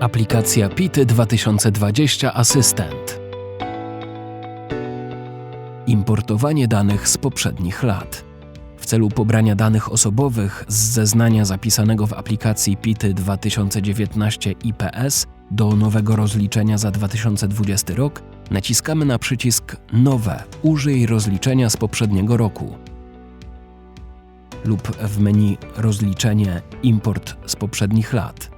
Aplikacja PITY 2020 Asystent. Importowanie danych z poprzednich lat. W celu pobrania danych osobowych z zeznania zapisanego w aplikacji PITY 2019 IPS do nowego rozliczenia za 2020 rok naciskamy na przycisk Nowe Użyj rozliczenia z poprzedniego roku lub w menu Rozliczenie Import z poprzednich lat.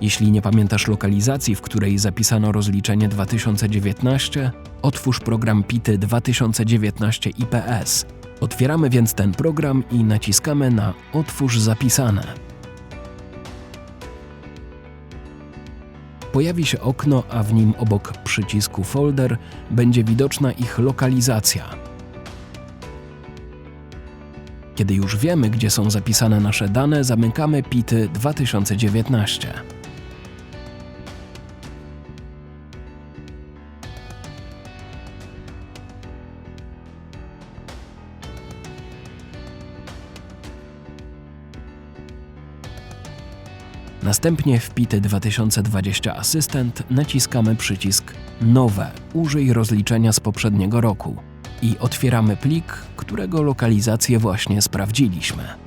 Jeśli nie pamiętasz lokalizacji, w której zapisano rozliczenie 2019, otwórz program PITY 2019 IPS. Otwieramy więc ten program i naciskamy na Otwórz zapisane. Pojawi się okno, a w nim obok przycisku Folder będzie widoczna ich lokalizacja. Kiedy już wiemy, gdzie są zapisane nasze dane, zamykamy PITY 2019. Następnie w PITY 2020 Asystent naciskamy przycisk Nowe Użyj rozliczenia z poprzedniego roku i otwieramy plik, którego lokalizację właśnie sprawdziliśmy.